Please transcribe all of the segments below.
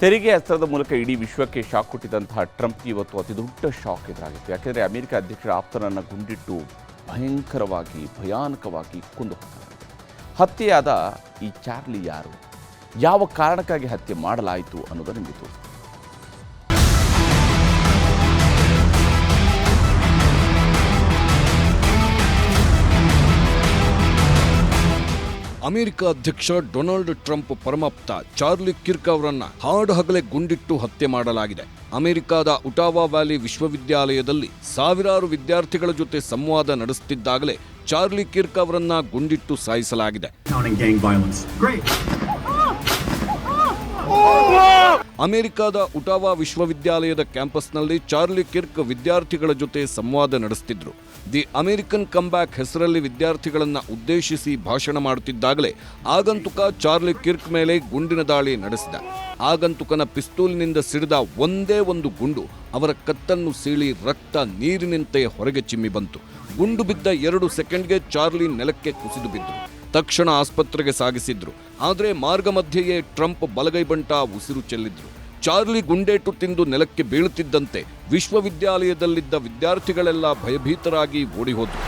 ತೆರಿಗೆ ಅಸ್ತ್ರದ ಮೂಲಕ ಇಡೀ ವಿಶ್ವಕ್ಕೆ ಶಾಕ್ ಕೊಟ್ಟಿದ್ದಂತಹ ಟ್ರಂಪ್ ಇವತ್ತು ಅತಿ ದೊಡ್ಡ ಶಾಕ್ ಎದುರಾಗಿತ್ತು. ಯಾಕೆಂದರೆ ಅಮೆರಿಕ ಅಧ್ಯಕ್ಷರ ಆಪ್ತನನ್ನು ಗುಂಡಿಟ್ಟು ಭಯಂಕರವಾಗಿ, ಭಯಾನಕವಾಗಿ ಕೊಂದು ಹತ್ಯೆಯಾದ ಈ ಚಾರ್ಲಿ ಯಾರು? ಯಾವ ಕಾರಣಕ್ಕಾಗಿ ಹತ್ಯೆ ಮಾಡಲಾಯಿತು ಅನ್ನೋದನ್ನು ನಿಮಗೆ ಅಮೆರಿಕ ಅಧ್ಯಕ್ಷ ಡೊನಾಲ್ಡ್ ಟ್ರಂಪ್ ಪರಮಾಪ್ತ ಚಾರ್ಲಿ ಕಿರ್ಕ್ ಅವರನ್ನ ಹಾಡು ಹಗಲೆ ಗುಂಡಿಟ್ಟು ಹತ್ಯೆ ಮಾಡಲಾಗಿದೆ. ಅಮೆರಿಕದ ಉಟಾವಾ ವ್ಯಾಲಿ ವಿಶ್ವವಿದ್ಯಾಲಯದಲ್ಲಿ ಸಾವಿರಾರು ವಿದ್ಯಾರ್ಥಿಗಳ ಜೊತೆ ಸಂವಾದ ನಡೆಸುತ್ತಿದ್ದಾಗಲೇ ಚಾರ್ಲಿ ಕಿರ್ಕ್ ಅವರನ್ನ ಗುಂಡಿಟ್ಟು ಸಾಯಿಸಲಾಗಿದೆ. ಅಮೆರಿಕದ ಉಟಾವಾ ವಿಶ್ವವಿದ್ಯಾಲಯದ ಕ್ಯಾಂಪಸ್ನಲ್ಲಿ ಚಾರ್ಲಿ ಕಿರ್ಕ್ ವಿದ್ಯಾರ್ಥಿಗಳ ಜೊತೆ ಸಂವಾದ ನಡೆಸುತ್ತಿದ್ದರು ದಿ ಅಮೆರಿಕನ್ ಕಂಬ್ಯಾಕ್ ಹೆಸರಲ್ಲಿ ವಿದ್ಯಾರ್ಥಿಗಳನ್ನು ಉದ್ದೇಶಿಸಿ ಭಾಷಣ ಮಾಡುತ್ತಿದ್ದಾಗಲೇ ಆಗಂತುಕ ಚಾರ್ಲಿ ಕಿರ್ಕ್ ಮೇಲೆ ಗುಂಡಿನ ದಾಳಿ ನಡೆಸಿದ. ಆಗಂತುಕನ ಪಿಸ್ತೂಲಿನಿಂದ ಸಿಡಿದ ಒಂದೇ ಒಂದು ಗುಂಡು ಅವರ ಕತ್ತನ್ನು ಸೀಳಿ ರಕ್ತ ನೀರಿನಂತೆ ಹೊರಗೆ ಚಿಮ್ಮಿ ಬಂತು. ಗುಂಡು ಬಿದ್ದ ಎರಡು ಸೆಕೆಂಡ್ಗೆ ಚಾರ್ಲಿ ನೆಲಕ್ಕೆ ಕುಸಿದು ಬಿದ್ದರು ತಕ್ಷಣ ಆಸ್ಪತ್ರೆಗೆ ಸಾಗಿಸಿದ್ರು. ಆದರೆ ಮಾರ್ಗ ಮಧ್ಯೆಯೇ ಟ್ರಂಪ್ ಬಲಗೈ ಬಂಟ ಉಸಿರು ಚೆಲ್ಲಿದ್ರು. ಚಾರ್ಲಿ ಗುಂಡೇಟು ತಿಂದು ನೆಲಕ್ಕೆ ಬೀಳುತ್ತಿದ್ದಂತೆ ವಿಶ್ವವಿದ್ಯಾಲಯದಲ್ಲಿದ್ದ ವಿದ್ಯಾರ್ಥಿಗಳೆಲ್ಲ ಭಯಭೀತರಾಗಿ ಓಡಿಹೋದ್ರು.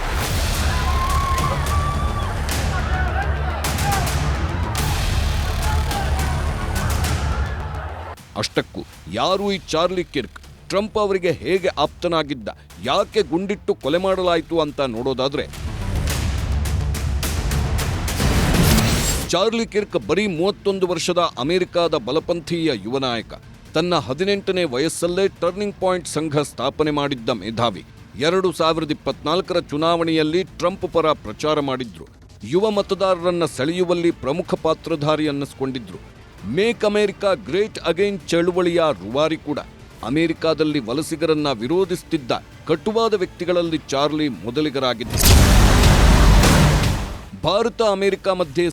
ಅಷ್ಟಕ್ಕೂ ಯಾರು ಈ ಚಾರ್ಲಿ ಕಿರ್ಕ್, ಟ್ರಂಪ್ ಅವರಿಗೆ ಹೇಗೆ ಆಪ್ತನಾಗಿದ್ದ, ಯಾಕೆ ಗುಂಡಿಟ್ಟು ಕೊಲೆ ಮಾಡಲಾಯಿತು ಅಂತ ನೋಡೋದಾದ್ರೆ ಚಾರ್ಲಿ ಕಿರ್ಕ್ ಬರೀ ಮೂವತ್ತೊಂದು ವರ್ಷದ ಅಮೆರಿಕಾದ ಬಲಪಂಥೀಯ ಯುವ ನಾಯಕ. ತನ್ನ ಹದಿನೆಂಟನೇ ವಯಸ್ಸಲ್ಲೇ ಟರ್ನಿಂಗ್ ಪಾಯಿಂಟ್ ಸಂಘ ಸ್ಥಾಪನೆ ಮಾಡಿದ್ದ ಮೇಧಾವಿ. ಎರಡು ಸಾವಿರದ ಇಪ್ಪತ್ನಾಲ್ಕರ ಚುನಾವಣೆಯಲ್ಲಿ ಟ್ರಂಪ್ ಪರ ಪ್ರಚಾರ ಮಾಡಿದ್ರು. ಯುವ ಮತದಾರರನ್ನ ಸೆಳೆಯುವಲ್ಲಿ ಪ್ರಮುಖ ಪಾತ್ರಧಾರಿ ಅನ್ನಿಸ್ಕೊಂಡಿದ್ರು. ಮೇಕ್ ಅಮೆರಿಕಾ ಗ್ರೇಟ್ ಅಗೈನ್ ಚಳುವಳಿಯ ರುವಾರಿ ಕೂಡ. ಅಮೆರಿಕಾದಲ್ಲಿ ವಲಸಿಗರನ್ನ ವಿರೋಧಿಸುತ್ತಿದ್ದ ಕಟುವಾದ ವ್ಯಕ್ತಿಗಳಲ್ಲಿ ಚಾರ್ಲಿ ಮೊದಲಿಗರಾಗಿದ್ದರು ಭಾರತ ಅಮೆರಿಕ ಮಧ್ಯೆ